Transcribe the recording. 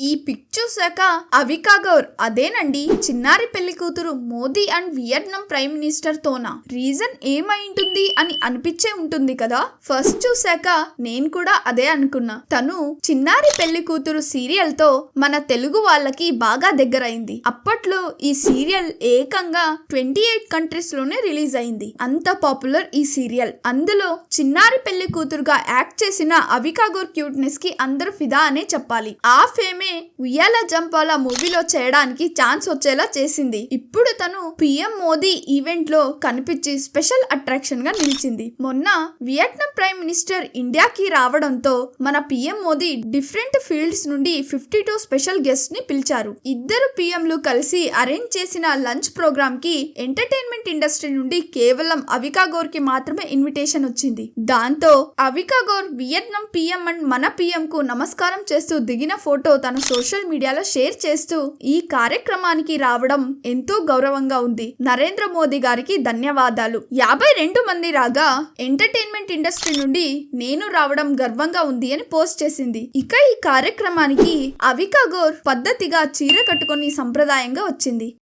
ఈ పిక్ చూసాక అవికా గౌర్ అదేనండి. చిన్నారి పెళ్ళి కూతురు Modi and Vietnam prime minister తోనా? Reason ఏమై ఉంటుంది అని అనిపించే ఉంటుంది కదా? ఫస్ట్ చూసాక నేను కూడా అదే అనుకున్నా. తను చిన్నారి పెళ్ళి కూతురు సీరియల్తో మన తెలుగు వాళ్ళకి బాగా దగ్గరైంది. అప్పట్లో ఈ సీరియల్ ఏకంగా ట్వంటీ ఎయిట్ కంట్రీస్లోనే రిలీజ్ అయింది. అంత పాపులర్ ఈ సీరియల్. అందులో చిన్నారి పెళ్ళి కూతురుగా యాక్ట్ చేసిన అవికా గౌర్ క్యూట్నెస్కి అందరూ ఫిదా అనే చెప్పాలి. ఆ ఫేమే ఉయ్యాల జంపాల మూవీలో చేయడానికి ఛాన్స్ వచ్చేలా చేసింది. ఇప్పుడు తను పిఎం మోదీ ఈవెంట్లో కనిపించి స్పెషల్ అట్రాక్షన్గా నిలిచింది. మొన్న వియట్నాం ప్రైమ్ మినిస్టర్ ఇండియాకి రావడంతో మన పిఎం మోదీ డిఫరెంట్ ఫీల్డ్స్ నుండి ఫిఫ్టీ టూ స్పెషల్ గెస్ట్ని పిలిచారు. ఇద్దరు పిఎంలు కలిసి అరేంజ్ చేసిన లంచ్ ప్రోగ్రామ్కి ఎంటర్టైన్మెంట్ ఇండస్ట్రీ నుండి కేవలం అవికా గోర్కి మాత్రమే ఇన్విటేషన్ వచ్చింది. దాంతో Avika Gor Vietnam PM and మన పిఎం కు నమస్కారం చేస్తూ దిగిన ఫోటో తన సోషల్ మీడియాలో షేర్ చేస్తూ ఈ కార్యక్రమానికి రావడం ఎంతో గౌరవంగా ఉంది. నరేంద్ర మోదీ గారికి ధన్యవాదాలు. యాభై రెండు మంది రాగా ఎంటర్టైన్మెంట్ ఇండస్ట్రీ నుండి నేను రావడం గర్వంగా ఉంది అని పోస్ట్ చేసింది. ఇక ఈ కార్యక్రమానికి అవికా గోర్ పద్ధతిగా చీర కట్టుకుని సంప్రదాయంగా వచ్చింది.